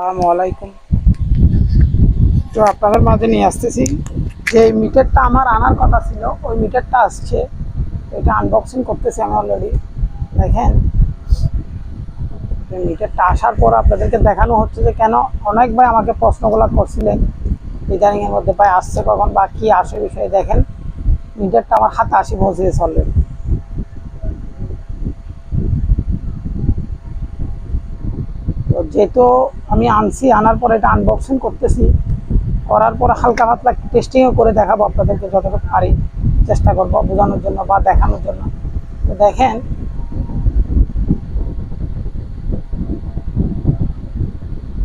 আসসালামু তো আপনাদের মাঝে নিয়ে আসতেছি যে মিটারটা আমার আনার কথা ছিল, ওই মিটারটা আসছে। এটা আনবক্সিং করতেছি আমি অলরেডি দেখেন মিটারটা আসার পর আপনাদেরকে দেখানো হচ্ছে যে কেন অনেক ভাই আমাকে প্রশ্নগুলো করছিলেন। ইদানিং এর মধ্যে ভাই আসছে কখন বা কি আসে বিষয়ে দেখেন। মিটারটা আমার হাতে আসি পৌঁছেছে অলরেডি যেহেতু আমি আনছি, আনার পর এটা আনবক্সিং করতেছি। করার পর হালকা পাতলা টেস্টিংও করে দেখাবো আপনাদেরকে যতটুকু পারি। চেষ্টা করব বোঝানোর জন্য বা দেখানোর জন্য। তো দেখেন,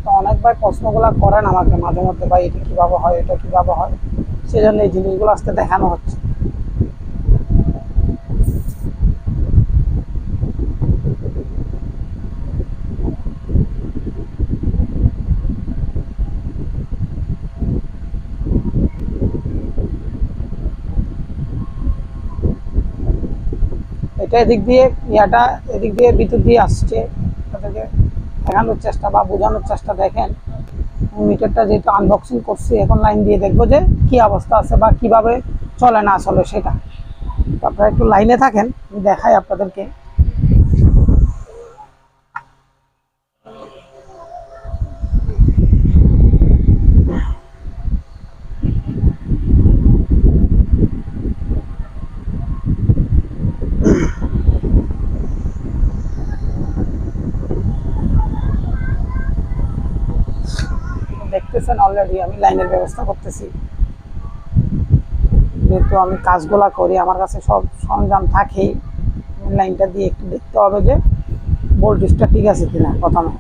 তো অনেক ভাই প্রশ্নগুলো করেন আমাকে মাঝে মধ্যে, ভাই, এটা কীভাবে হয়, এটা কীভাবে হয়? সেই জন্য এই জিনিসগুলো আজকে দেখানো হচ্ছে। এটা এদিক দিয়ে ইয়াটা এদিক দিয়ে বিদ্যুৎ দিয়ে আসছে। তাদেরকে দেখানোর চেষ্টা বা বোঝানোর চেষ্টা দেখেন। মিটারটা যেহেতু আনবক্সিং করছি, এখন লাইন দিয়ে দেখব যে কি অবস্থা আছে বা কীভাবে চলে না আসলে সেটা। আপনারা একটু লাইনে থাকেন, আমি দেখাই আপনাদেরকে। দেখতেছেন অলরেডি আমি লাইনের ব্যবস্থা করতেছি। যেহেতু আমি কাজগুলা করি, আমার কাছে সব সরঞ্জাম থাকেই। লাইনটা দিয়ে একটু দেখতে হবে যে ভোল্টেজটা ঠিক আছে কিনা প্রথমে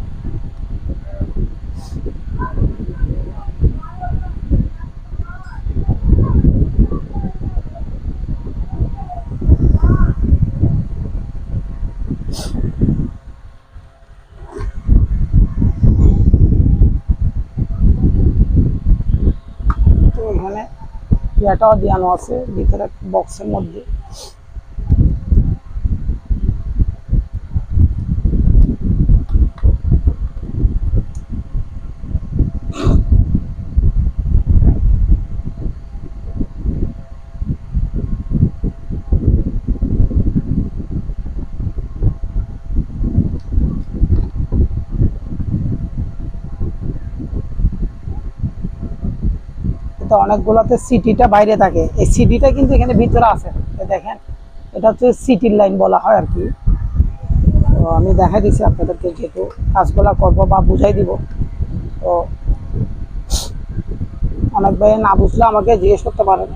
তো এখানে ইয়াটাও দেওয়ানো আছে ভিতরে বক্সের মধ্যে। কিন্তু অনেকগুলোতে সিটিটা বাইরে থাকে। এই সিটিটা কিন্তু এখানে ভিতরে আছে। দেখেন, এটা হচ্ছে সিটির লাইন বলা হয় আর কি। তো আমি দেখাই দিছি আপনাদেরকে যেহেতু কাজগুলা করব বা বুঝাই দিব। তো অনেক ভাই না বুঝলে আমাকে জিজ্ঞেস করতে পারেন।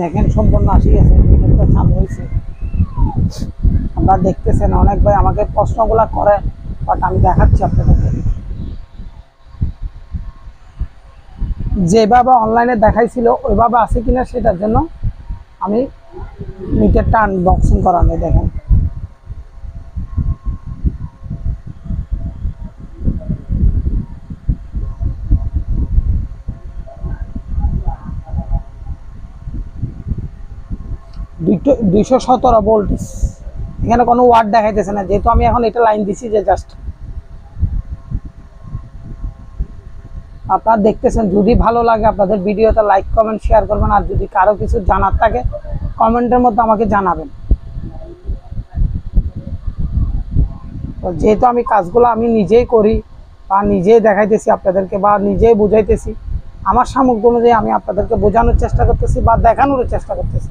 দেখেন সম্পূর্ণ আসি গেছে মিটারটা হয়েছে আপনারা দেখতেছেন, অনেক ভাই আমাকে প্রশ্নগুলা করে বাট আমি দেখাচ্ছি আপনাদেরকে। যেভাবে অনলাইনে দেখাইছিল, ওইভাবে আছে কিনা সেটার জন্য আমি মিটারটা আনবক্সিং করানো দেখেন। দুইশো সতেরো ভোল্টেজ এখানে কোনো ওয়ার্ড দেখাইতেছে না, যেহেতু আমি এখন এটা লাইন দিছি যে জাস্ট আপনারা দেখতেছেন, যদি ভালো লাগে আপনাদের ভিডিওতে লাইক কমেন্ট শেয়ার করবেন, আর যদি কারও কিছু জানার থাকে, কমেন্টের মধ্যে আমাকে জানাবেন। যেহেতু আমি কাজগুলো আমি নিজেই করি, বা নিজেই দেখাইতেছি আপনাদেরকে, বা নিজেই বুঝাইতেছি, আমার সামগ্রী অনুযায়ী আমি আপনাদেরকে বোঝানোর চেষ্টা করতেছি, বা দেখানোর চেষ্টা করতেছি।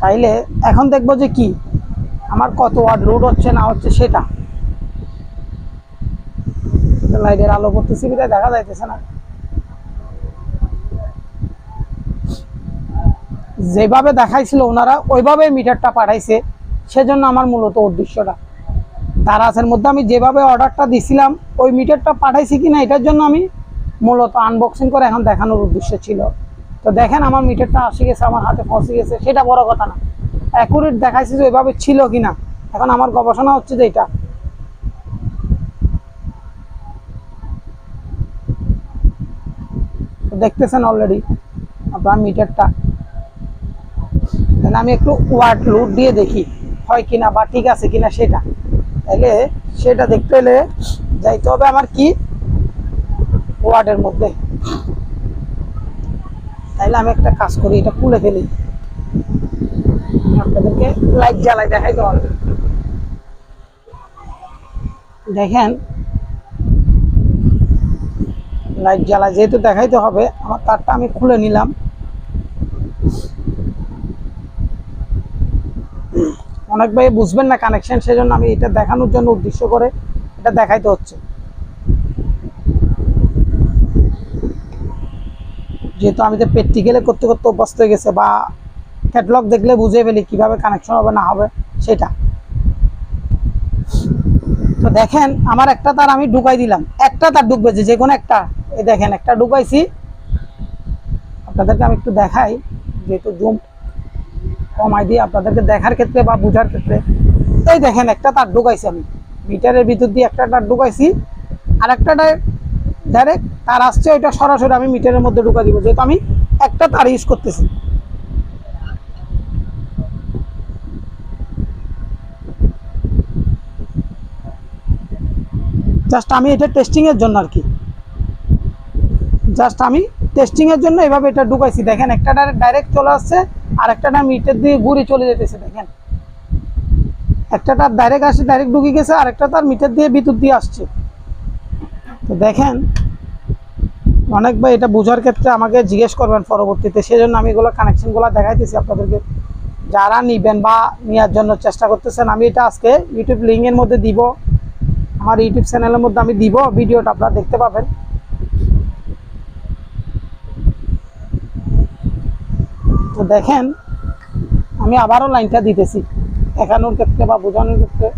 তাইলে এখন দেখব যে কি? আমার কত ওয়ার্ড রোড হচ্ছে, না হচ্ছে সেটা। লাইটের আলো করতেছি বিধায় দেখা যাইতেছে না। যেভাবে দেখাইছিল ওনারা, ওইভাবে মিটারটা পাঠাইছে। সেজন্য আমার মূলত উদ্দেশ্যটা। দারাজের মধ্যে আমি যেভাবে অর্ডারটা দিছিলাম, ওই মিটারটা পাঠাইছি কিনা, এটার জন্য আমি মূলত আনবক্সিং করে এখন দেখানোর উদ্দেশ্য ছিল। তো দেখেন আমার মিটারটা আসে গেছে, আমার হাতে ফসে গেছে, সেটা বড় কথা না। অ্যাকুরেট দেখাইছি যে ওইভাবে ছিল কিনা। এখন আমার গবেষণা হচ্ছে যে এটা। দেখতেছেন অলরেডি আপনার মিটারটা আমি একটু ওয়ার্ড লুট দিয়ে দেখি, হয় কিনা বা ঠিক আছে কিনা সেটা। তাহলে সেটা দেখতে হলে যাইতে হবে আমার কি? ওয়ার্ডের মধ্যে। তাইলে আমি একটা কাজ করি, এটা খুলে ফেলি। আপনাদেরকে লাইট জ্বালাই দেখাই হবে দেখেন লাইট জ্বালা যেহেতু দেখাইতে হবে, আমার তারটা আমি খুলে নিলাম। অনেক ভাই বুঝবেন না কানেকশন সেজন্য আমি এটা দেখানোর জন্য উদ্দেশ্য করে এটা দেখাইতে হচ্ছে। যেহেতু আমি তো প্র্যাকটিক্যালে করতে করতে অভ্যস্ত হয়ে গেছে বা ক্যাটলগ দেখলে বুঝে ফেলি কীভাবে কানেকশন হবে না হবে, সেটা। তো দেখেন, আমার একটা তার আমি ঢুকাই দিলাম। একটা তার ঢুকবে যে কোনো একটা। এই দেখেন, একটা ঢুকাইছি। আপনাদেরকে আমি একটু দেখাই, যেহেতু জুম কমাই দিয়ে আপনাদেরকে দেখার ক্ষেত্রে বা বোঝার ক্ষেত্রে। এই দেখেন, একটা তার ঢুকাইছি আমি। মিটারের ভিতর দিয়ে একটা তার ঢুকাইছি। আর একটা ডাইরেক্ট তার আসছে ওইটা সরাসরি আমি মিটারের মধ্যে ঢুকা দিব, যেহেতু আমি একটা তার ইউজ করতেছি। জাস্ট আমি এটা টেস্টিংয়ের জন্য আর কি জাস্ট আমি টেস্টিংয়ের জন্য এভাবে এটা ঢুকাইছি। দেখেন, একটা ডাইরেক্ট চলে আসছে, আর একটা মিটার দিয়ে ঘুরে চলে যেতেছে, দেখেন। একটা তার ডাইরেক্ট আসছে ডাইরেক্ট ঢুকে গেছে, আর একটা তার মিটার দিয়ে বিদ্যুৎ দিয়ে আসছে। তো দেখেন অনেক ভাই এটা বোঝার ক্ষেত্রে আমাকে জিজ্ঞেস করবেন পরবর্তীতে। সেজন্য আমি এগুলো কানেকশনগুলো দেখাইতেছি আপনাদেরকে। যারা নিবেন বা নেওয়ার জন্য চেষ্টা করতেছেন, আমি এটা আজকে ইউটিউব লিঙ্কের মধ্যে দিব। আমার ইউটিউব চ্যানেলের মধ্যে আমি দিব, ভিডিওটা আপনারা দেখতে পাবেন। তো দেখেন, আমি আবারও লাইনটা দিতেছি, দেখানোর ক্ষেত্রে বা বোঝানোর ক্ষেত্রে।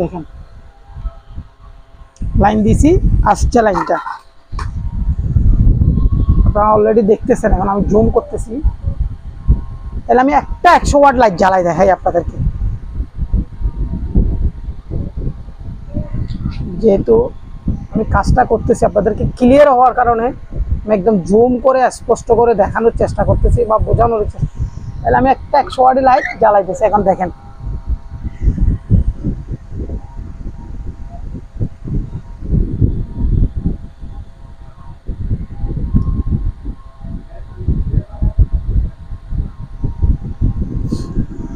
দেখেন, লাইন দিছি, আসছে লাইনটা। আপনারা অলরেডি দেখতেছেন, এখন আমি জুম করতেছি। তাহলে আমি একটা একশো ওয়াট লাইট জ্বালাই দেখাই আপনাদেরকে। যেহেতু আমি কাজটা করতেছি আপনাদেরকে ক্লিয়ার হওয়ার কারণে, আমি একদম জুম করে, স্পষ্ট করে দেখানোর চেষ্টা করতেছি বা বোঝানোর চেষ্টা তাহলে আমি একটা একশো ওয়াটি লাইট জ্বালাইতেছি এখন দেখেন।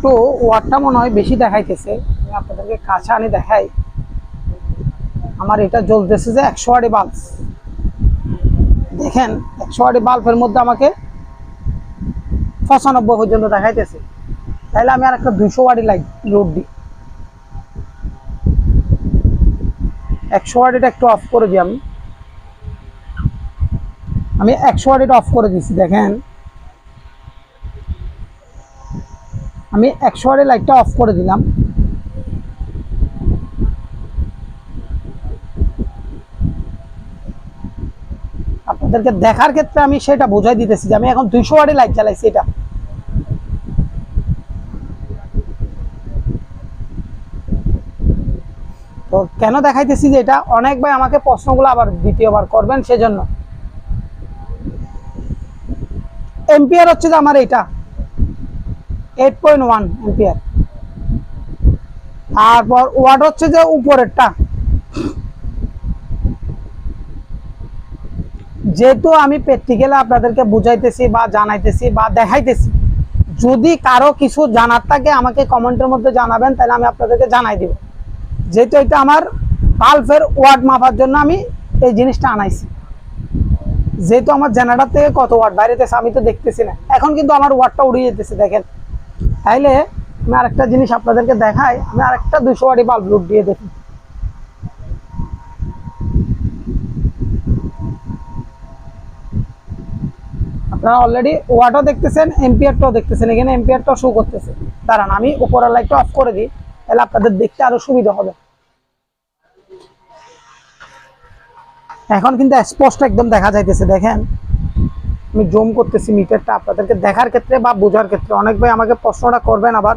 তো ওয়াটটা মনে হয় বেশি দেখাইতেছে। আমি আপনাদেরকে কাছে আনি দেখাই। আমার এটা জ্বলতেছে যে একশো ওয়াটি বাল্ব দেখেন, একশো ওয়াটি বাল্বের মধ্যে আমাকে পঁচানব্বই পর্যন্ত দেখাইতেছে। তাহলে আমি আর একটা দুশো ওয়াটি লাইট লোড দিই। একশো ওয়াটিটা একটু অফ করে দিই আমি। আমি একশো ওয়াটিটা অফ করে দিছি, দেখেন। আমি একশো ওয়াটের লাইটটা অফ করে দিলাম। আপনাদেরকে দেখার ক্ষেত্রে আমি সেটা বোঝাই দিতেছি যে আমি এখন দুইশো ওয়াটের লাইট চালাইছি এটা। তো কেন দেখাইতেছি যে এটা? অনেক ভাই আমাকে প্রশ্নগুলো আবার দ্বিতীয়বার করবেন, সেজন্য। এম্পিয়ার হচ্ছে যে আমার এটা এইট পয়েন্ট ওয়ান এম্পিয়ার তারপর ওয়াট হচ্ছে যে উপরেরটা। যেহেতু আমি আপনাদেরকে বুঝাইতেছি বা জানাইতেছি বা দেখাইতেছি, যদি কারও কিছু জানার থাকে আমাকে কমেন্টের মধ্যে জানাবেন, তাহলে আমি আপনাদেরকে জানাই দিব। যেহেতু এটা আমার বাল্বের ওয়ার্ড মাপার জন্য আমি এই জিনিসটা আনাইছি। যেহেতু আমার জেনারেটার থেকে কত ওয়ার্ড বাইরেতেছে আমি তো দেখতেছি না। এখন কিন্তু আমার ওয়ার্ডটা উড়িয়ে যেতেছে, দেখেন। তাইলে আমি আরেকটা জিনিস আপনাদেরকে দেখাই। আমি আরেকটা দুশো ওয়ার্ডি বাল্ব লুট দিয়ে দেখি। আপনারা অলরেডি ওয়াটও দেখতেছেন এম্পিয়ারটাও দেখতেছেন, এখানে এম্পিয়ারটাও শো করতেছে। দাঁড়ান, আমি উপরের লাইটটা অফ করে দিই, তাহলে আপনাদের দেখতে আরও সুবিধা হবে। এখন কিন্তু স্পষ্ট একদম দেখা যাইতেছে, দেখেন। আমি জুম করতেছি মিটারটা আপনাদেরকে দেখার ক্ষেত্রে বা বোঝার ক্ষেত্রে। অনেক ভাই আমাকে প্রশ্নটা করবেন আবার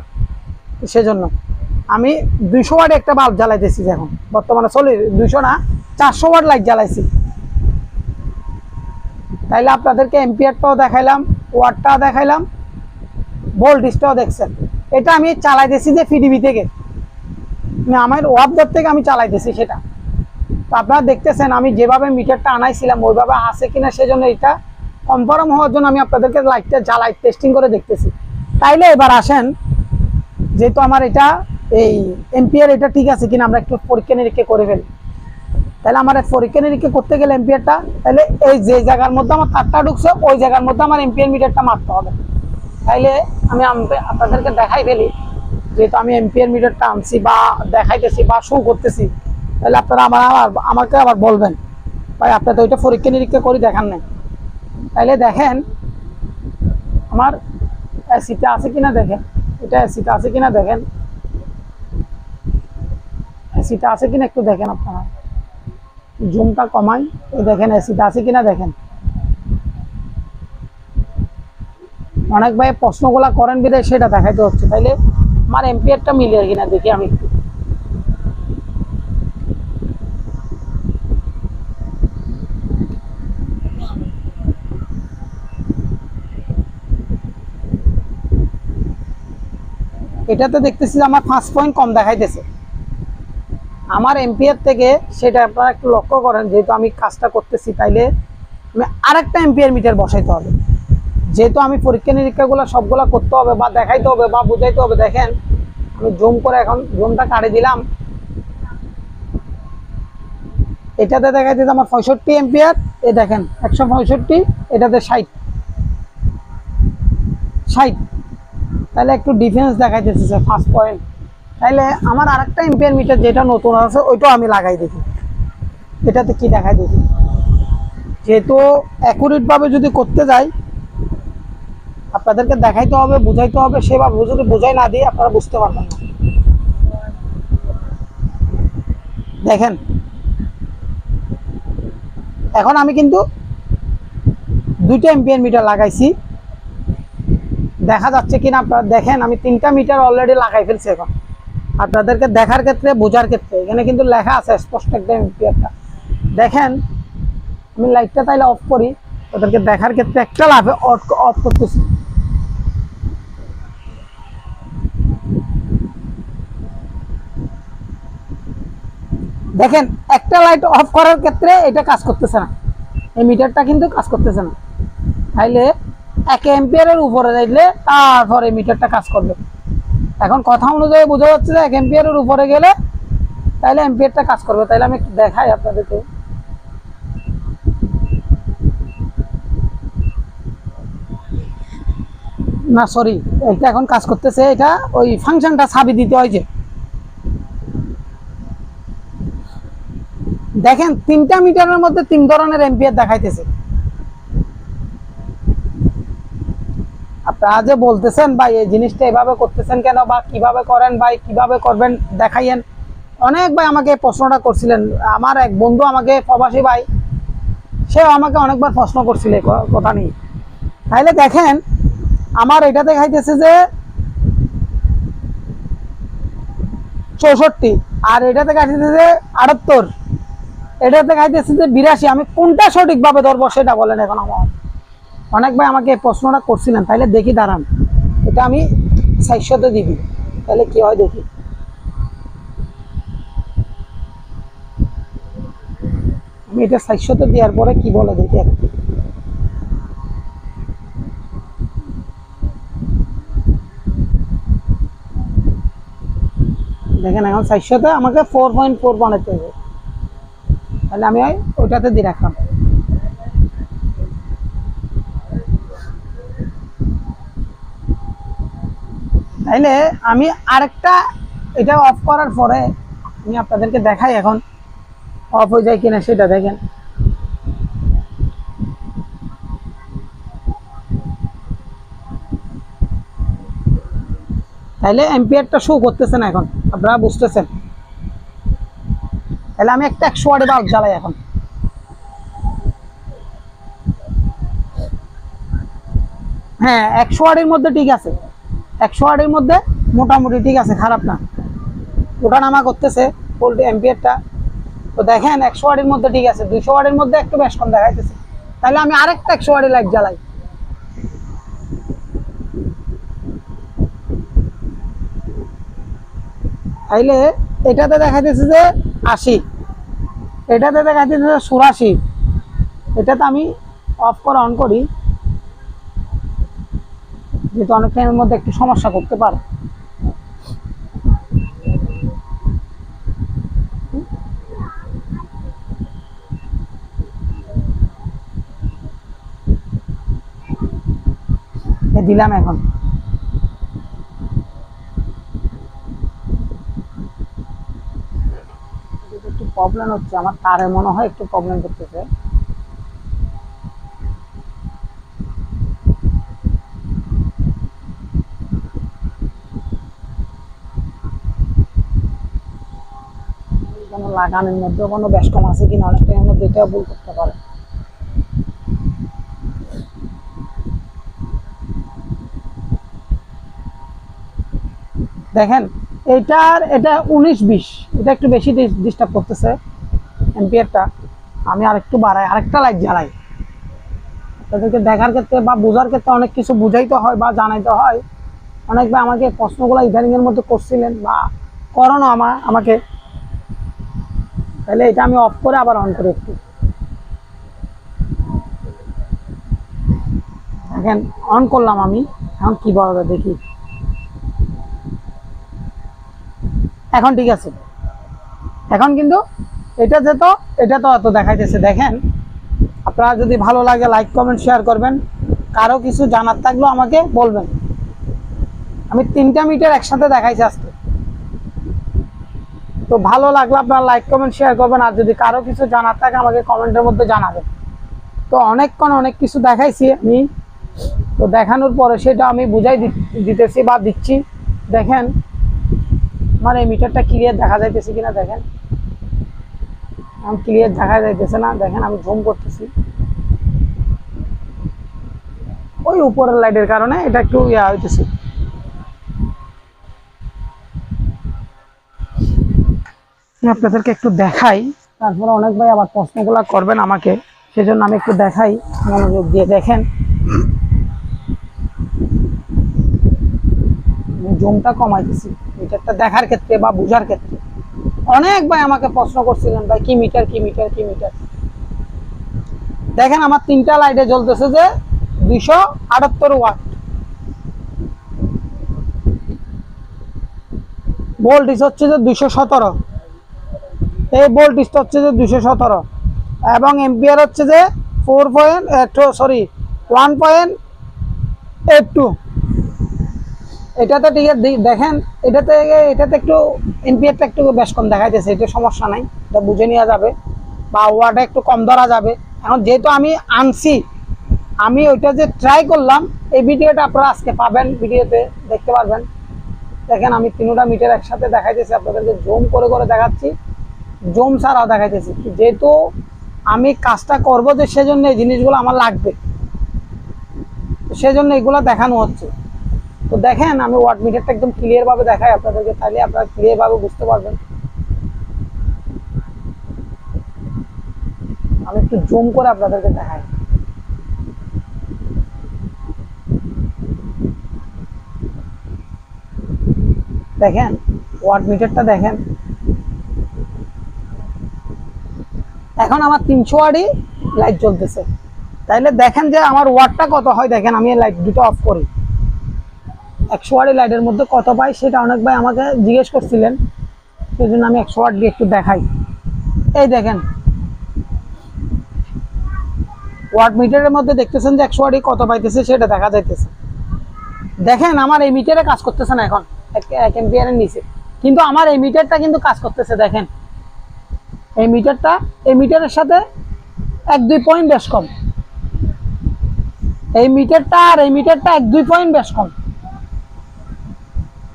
সেজন্য। আমি দুইশো ওয়াট একটা বাল্ব জ্বালাইতেছি এখন। বর্তমানে চলি দুইশো না, চারশো ওয়াট লাইট জ্বালাইছি। তাইলে আপনাদেরকে এম্পিয়ারটাও দেখাইলাম ওয়াটটাও দেখাইলাম ভোল্টেজটাও দেখছেন। এটা আমি চালাইতেছি যে ফিডিবি থেকে। আমার ওয়াবদার থেকে আমি চালাইতেছি সেটা। তো আপনারা দেখতেছেন, আমি যেভাবে মিটারটা আনাইছিলাম, ওইভাবে আছে কিনা সেজন্য এটা কনফার্ম হওয়ার জন্য আমি আপনাদেরকে লাইটটা জ্বালাই টেস্টিং করে দেখতেছি। তাইলে এবার আসেন, যেহেতু আমার এটা, এই এম্পিয়ার এটা ঠিক আছে কিনা, আমরা একটু পরীক্ষা নিরীক্ষা করে ফেলি। তাহলে আমার পরীক্ষা নিরীক্ষা করতে গেলে এম্পিয়ারটা তাহলে এই যে জায়গার মধ্যে আমার তারটা ঢুকছে, ওই জায়গার মধ্যে আমার এম্পিয়ার মিটারটা মারতে হবে। তাইলে আমি আপনাদেরকে দেখাই ফেলি, যেহেতু আমি এম্পিয়ার মিটারটা আনছি বা দেখাইতেছি বা শো করতেছি তাহলে আপনারা আমার আমাকে আবার বলবেন। ভাই আপনার তো ওইটা পরীক্ষা নিরীক্ষা করে দেখান নাই। তাইলে দেখেন, আমার অ্যাসিটা আছে কিনা দেখেন, এটা অ্যাসিটা আছে কিনা দেখেন। অ্যাসিটা আছে কিনা একটু দেখেন আপনারা। জুমটা কমাই এই দেখেন এসিটা আছে কিনা দেখেন। অনেক ভাই প্রশ্নগুলা করেন বিদায় সেটা দেখাইতে হচ্ছে, তাইলে আমার এম্পিয়ারটা মিলে কিনা দেখি আমি একটু এটাতে দেখতেছি যে আমার পাঁচ পয়েন্ট কম দেখাইতেছে। আমার এম্পিয়ার থেকে সেটা আপনারা একটু লক্ষ্য করেন, যেহেতু আমি কাজটা করতেছি, তাইলে আমি আরেকটা এম্পিয়ার মিটার বসাইতে হবে। যেহেতু আমি পরীক্ষা নিরীক্ষাগুলো সবগুলো করতে হবে বা দেখাইতে হবে বা বুঝাইতে হবে, দেখেন, আমি জুম করে এখন জুমটা কাটে দিলাম। এটাতে দেখাইতে আমার পঁয়ষট্টি এম্পিয়ার এ দেখেন, একশো পঁয়ষট্টি, এটাতে ষাট। ষাট। তাহলে একটু ডিফারেন্স দেখাইতেছে স্যার ফার্স্ট পয়েন্ট তাইলে আমার আরেকটা এম্পিয়ার মিটার যেটা নতুন আছে, ওইটাও আমি লাগাই দেখি এটাতে কি দেখাই দেখি যেহেতু অ্যাকুরেট ভাবে যদি করতে যাই, আপনাদেরকে দেখাইতে হবে, বুঝাইতে হবে, সেভাবে যদি বোঝাই না দিই, আপনারা বুঝতে পারবেন না। দেখেন, এখন আমি কিন্তু দুইটা এম্পিয়ার মিটার লাগাইছি। দেখা যাচ্ছে কিনা আপনারা দেখেন, আমি তিনটা মিটার অলরেডি লাগাই ফেলছি এখন। আপনাদেরকে দেখার ক্ষেত্রে, বোঝার ক্ষেত্রে। এখানে কিন্তু লেখা আছে, স্পষ্ট একটা এম্পিয়ারটা দেখেন, আমি লাইটটা তাইলে অফ করি। ওদেরকে দেখার ক্ষেত্রে একটা লাভে অফ করতেছি। দেখেন, একটা লাইট অফ করার ক্ষেত্রে এটা কাজ করতেছে না। এই মিটারটা কিন্তু কাজ করতেছে না। তাইলে এক এম্পিয়ারের উপরে যাইলে তারপরে মিটারটা কাজ করবে। এখন কথা অনুযায়ী বোঝা যাচ্ছে যে এক এম্পিয়ারের উপরে গেলে তাইলে এম্পিয়ারটা কাজ করবে। তাইলে আমি একটু দেখাই আপনাদেরকে। না সরি এটা এখন কাজ করতেছে, এটা ওই ফাংশনটা ছাবি দিতে হয় যে। দেখেন, তিনটা মিটারের মধ্যে তিন ধরনের এম্পিয়ার দেখাইতেছে। আপনারা যে বলতেছেন ভাই, এই জিনিসটা এভাবে করতেছেন কেন বা কীভাবে করেন ভাই, কীভাবে করবেন দেখাইয়েন। অনেক ভাই আমাকে প্রশ্নটা করছিলেন। আমার এক বন্ধু আমাকে, প্রবাসী ভাই, সেও আমাকে অনেকবার প্রশ্ন করছিল কথা নিয়ে। তাইলে দেখেন, আমার এটা দেখাইতেছে যে চৌষট্টি, আর এটা দেখাইতেছে যে আটাত্তর। এটা দেখাইতেছে যে বিরাশি। আমি কোনটা সঠিকভাবে ধরবো সেটা বলেন এখন আমার। অনেক ভাই আমাকে প্রশ্নটা করছিলেন, তাইলে দেখি দাঁড়ান। এটা আমি সাইশতে দিবি তাহলে কি হয় দেখি। আমি এটা চারশোতে দেওয়ার পরে কি বলে দেখি এখন। দেখেন এখন চারশোতে আমাকে ফোর পয়েন্ট ফোর বানাতে হবে। তাহলে আমি ওই- ওইটাতে দিয়ে রাখলাম। তাইলে আমি আরেকটা এটা অফ করার পরে আমি আপনাদেরকে দেখাই এখন অফ হয়ে যায় কিনা সেটা দেখেন। তাইলে এম্পিয়ারটা শো করতেছে না এখন, আপনারা বুঝতেছেন। তাহলে আমি একটা একশো ওয়ার্ডে বাল্ব জ্বালাই এখন। হ্যাঁ একশো ওয়ার্ডের মধ্যে ঠিক আছে। একশো ওয়ার্ডের মধ্যে মোটামুটি ঠিক আছে, খারাপ না। ওটা নামা করতেছে, পোল্ট্রি এম্পিয়ারটা তো দেখেন, একশো ওয়ার্ডের মধ্যে ঠিক আছে, দুইশো ওয়ার্ডের মধ্যে একটু বেশ কম দেখাইতেছে। তাহলে আমি আরেকটা একশো ওয়ার্ডের লাইট জ্বালাই। তাইলে এটাতে দেখাইতেছে যে আশি। এটাতে দেখাইতেছে যে চুরাশি। এটাতে আমি অফ করে অন করি। যেহেতু অনেক টাইমের মধ্যে একটু সমস্যা করতে পারে। দিলাম এখন। একটু প্রবলেম হচ্ছে, আমার তারে মনে হয় একটু প্রবলেম করতেছে। কোনো লাগানোর মধ্যে কোনো কম আছে কিনা অনেক টাইমের মধ্যে এটাও ভুল করতে পারে। দেখেন এটার এটা উনিশ বিশ, এটা একটু বেশি ডিস্টার্ব করতেছে এম্পিয়ারটা আমি আরেকটু বাড়াই, আরেকটা লাইট জ্বালাই। তাদেরকে দেখার ক্ষেত্রে বা বোঝার ক্ষেত্রে অনেক কিছু বুঝাইতে হয় বা জানাইতে হয়। অনেকবার আমাকে প্রশ্নগুলো ইদানিং এর মধ্যে করছিলেন বা করানো আমার আমাকে তাহলে এটা আমি অফ করে আবার অন করি একটু। দেখেন অন করলাম আমি, এখন কি বলা দেখি। এখন ঠিক আছে। এখন কিন্তু এটা যেত এটা তো অত দেখাইতেছে, দেখেন। আপনারা যদি ভালো লাগে লাইক কমেন্ট শেয়ার করবেন। কারও কিছু জানার থাকলেও আমাকে বলবেন। আমি তিনটা মিটার একসাথে দেখাইছি আজকে। তো ভালো লাগলে আপনারা লাইক কমেন্ট শেয়ার করবেন। আর যদি কারও কিছু জানার থাকে, আমাকে কমেন্টের মধ্যে জানাবেন। তো অনেকক্ষণ অনেক কিছু দেখাইছি আমি। তো দেখানোর পরে সেটা আমি বুঝাই দিতেছি বা দিচ্ছি। দেখেন মানে মিটারটা ক্লিয়ার দেখা যাইতেছে কিনা দেখেন। আমি ক্লিয়ার দেখা যাইতেছে না। দেখেন, আমি জুম করতেছি। ওই উপরের লাইটের কারণে এটা একটু ইয়া হইতেছে। আমি আপনাদেরকে একটু দেখাই। তারপরে অনেক ভাই আবার প্রশ্নগুলো করবেন আমাকে। সেজন্য আমি একটু দেখাই, মনোযোগ দিয়ে দেখেন। জুমটা কমাইতেছি, মিটারটা দেখার ক্ষেত্রে বা বোঝার ক্ষেত্রে। অনেক ভাই আমাকে প্রশ্ন করছিলেন, ভাই, কি মিটার কি মিটার কি মিটার? দেখেন আমার তিনটা লাইটে জ্বলতেছে যে দুইশো আটাত্তর ওয়াট। ভোল্টেজ হচ্ছে যে দুইশো সতেরো। এই ভোল্টেজটা হচ্ছে যে দুশো সতেরো। এবং এম্পিয়ার হচ্ছে যে four point sorry one point two এটাতে ঠিক দেখেন, এটাতে এটাতে একটু এম্পিয়ারটা একটু বেশ কম দেখাইতেছে এটা সমস্যা নাই, এটা বুঝে নেওয়া যাবে, বা ওয়াটা একটু কম ধরা যাবে। এখন যেহেতু আমি আনছি, আমি ওইটা যে ট্রাই করলাম, এই ভিডিওটা আপনারা আজকে পাবেন, ভিডিওতে দেখতে পারবেন। দেখেন, আমি তিনোটা মিটার একসাথে দেখাইতেছি, আপনাদেরকে জুম করে করে দেখাচ্ছি। জুম ছাড়াও দেখাইতেছি। যেহেতু আমি কাজটা করব যে সেজন্য এই জিনিসগুলো আমার লাগবে। সেজন্য এগুলো দেখানো হচ্ছে। তো দেখেন, আমি ওয়াট মিটারটা একদম ক্লিয়ার ভাবে দেখাই আপনাদেরকে, তাহলে আপনারা ক্লিয়ার ভাবে বুঝতে পারবেন। আমি একটু জুম করে আপনাদেরকে দেখাই। দেখেন ওয়াট মিটারটা দেখেন। এখন আমার তিনশো ওয়াটই লাইট জ্বলতেছে। তাইলে দেখেন যে আমার ওয়াটটা কত হয়, দেখেন আমি লাইট দুটো অফ করি। একশো ওয়াটের লাইটের মধ্যে কত পাই সেটা অনেক ভাই আমাকে জিজ্ঞেস করছিলেন সেই জন্য আমি একশো ওয়াট দিয়ে একটু দেখাই। এই দেখেন ওয়াট মিটারের মধ্যে দেখতেছেন যে একশো ওয়াটই কত পাইতেছে সেটা দেখা যাইতেছে। দেখেন আমার এই মিটারে কাজ করতেছে না এখন, এক এম্পিয়ারের নিচে। কিন্তু আমার এই মিটারটা কিন্তু কাজ করতেছে, দেখেন। এই মিটারটা, এই মিটারের সাথে এক দুই পয়েন্ট বেশ কম। এই মিটারটা আর এই মিটারটা এক দুই পয়েন্ট বেশ কম।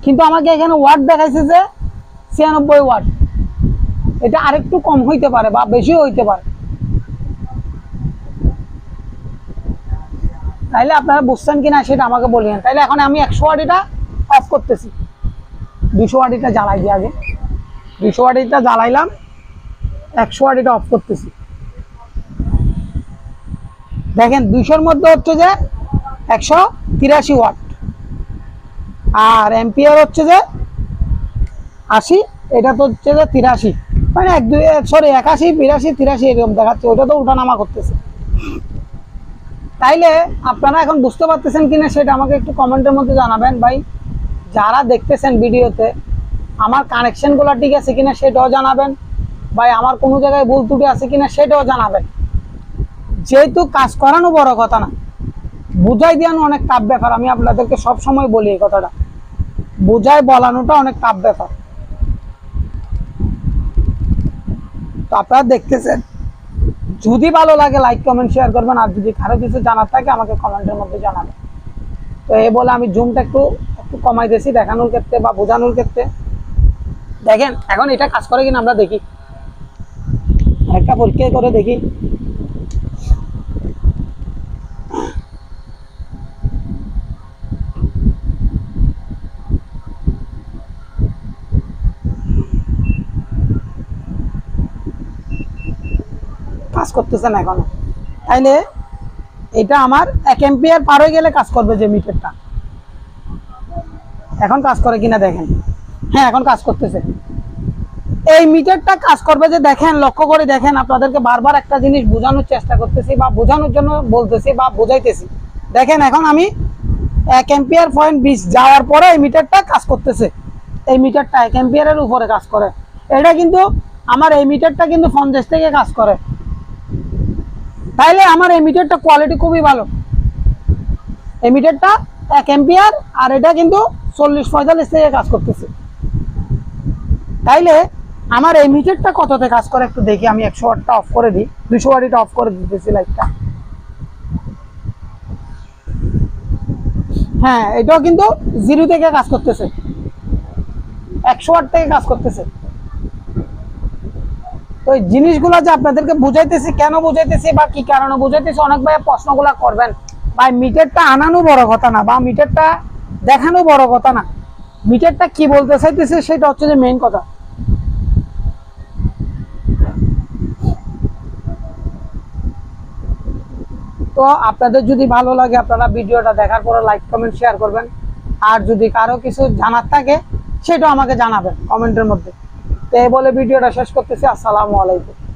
কিন্তু আমাকে এখানে ওয়াট দেখাইছে যে ছিয়ানব্বই ওয়াট। এটা আরেকটু কম হইতে পারে বা বেশিও হইতে পারে। তাইলে আপনারা বুঝছেন কিনা সেটা আমাকে বলিয়েন তাইলে এখন আমি একশো ওয়াট এটা অফ করতেছি। দুশো ওয়াট এটা জ্বালাই দিই আগে। দুশো ওয়াট এটা জ্বালাইলাম। একশো ওয়াট এটা অফ করতেছি। দেখেন, দুইশোর মধ্যে হচ্ছে যে একশো তিরাশি ওয়াট। আর এম্পিয়ার হচ্ছে যে আশি, এটা তো হচ্ছে যে তিরাশি। মানে এক দুই সরি একাশি, বিরাশি, তিরাশি এরকম দেখাচ্ছে, ওটা তো উঠানামা করতেছে। তাইলে আপনারা এখন বুঝতে পারতেছেন কিনা সেটা আমাকে একটু কমেন্টের মধ্যে জানাবেন। ভাই, যারা দেখতেছেন ভিডিওতে, আমার কানেকশনগুলো ঠিক আছে কিনা সেটাও জানাবেন। ভাই, আমার কোনো জায়গায় ভুল ত্রুটি আছে কিনা সেটাও জানাবেন। যেহেতু কাজ করানো বড় কথা না, বুঝাই দেওয়ানো অনেক টাফ ব্যাপার। আমি আপনাদেরকে সব সময় বলি এই কথাটা। বুঝাই বলানোটা অনেক টাফ ব্যাপার। তো আপনারা দেখতেছেন, যদি ভালো লাগে লাইক কমেন্ট শেয়ার করবেন, আর যদি কারও কিছু জানার থাকে, আমাকে কমেন্টের মধ্যে জানাবেন। তো এ বলে আমি জুমটা একটু একটু কমাই দিয়েছি দেখানোর ক্ষেত্রে বা বোঝানোর ক্ষেত্রে। দেখেন, এখন এটা কাজ করে কিনা আমরা দেখি। একটা পরীক্ষা করে দেখি? কাজ করতেছে না এখনও। তাইলে এটা আমার এক এম্পিয়ার পার হয়ে গেলে কাজ করবে যে মিটারটা। এখন কাজ করে কিনা দেখেন। হ্যাঁ এখন কাজ করতেছে। এই মিটারটা কাজ করবে যে দেখেন, লক্ষ্য করে দেখেন, আপনাদেরকে বারবার একটা জিনিস বোঝানোর চেষ্টা করতেছি বা বোঝানোর জন্য বলতেছি বা বোঝাইতেছি। দেখেন, এখন আমি এক এম্পিয়ার পয়েন্ট বিশ যাওয়ার পরে এই মিটারটা কাজ করতেছে। এই মিটারটা এক এম্পিয়ারের উপরে কাজ করে। এটা কিন্তু আমার এই মিটারটা কিন্তু পঞ্চাশ থেকে কাজ করে। তাইলে আমার এই মিটারটা কোয়ালিটি খুবই ভালো। এই মিটারটা এক এম্পিয়ার আর এটা কিন্তু চল্লিশ পঁয়তাল্লিশ থেকে কাজ করতেছে। তাইলে আমার এই মিটারটা কততে কাজ করে একটু দেখি, আমি একশো ওয়াটটা অফ করে দিই। দুশো ওয়াটটা অফ করে দিতেছি লাইটটা হ্যাঁ এটাও কিন্তু জিরো থেকে কাজ করতেছে। একশো ওয়াট থেকে কাজ করতেছে। তো এই জিনিসগুলো যে আপনাদেরকে বুঝাইতেছি, কেন বুঝাইতেছি বা কি কারণে বুঝাইতেছি, অনেক ভাই প্রশ্নগুলো করবেন। ভাই, মিটারটা আনানো বড় কথা না, বা মিটারটা দেখানো বড় কথা না। মিটারটা কি বলতে চাইতেছে, সেটা হচ্ছে যে মেইন কথা। তো আপনাদের যদি ভালো লাগে আপনারা ভিডিওটা দেখার পরে লাইক কমেন্ট শেয়ার করবেন। আর যদি কারও কিছু জানার থাকে সেটা আমাকে জানাবেন কমেন্টের মধ্যে। তো এই বলে ভিডিওটা শেষ করতেছি। আসসালামু আলাইকুম।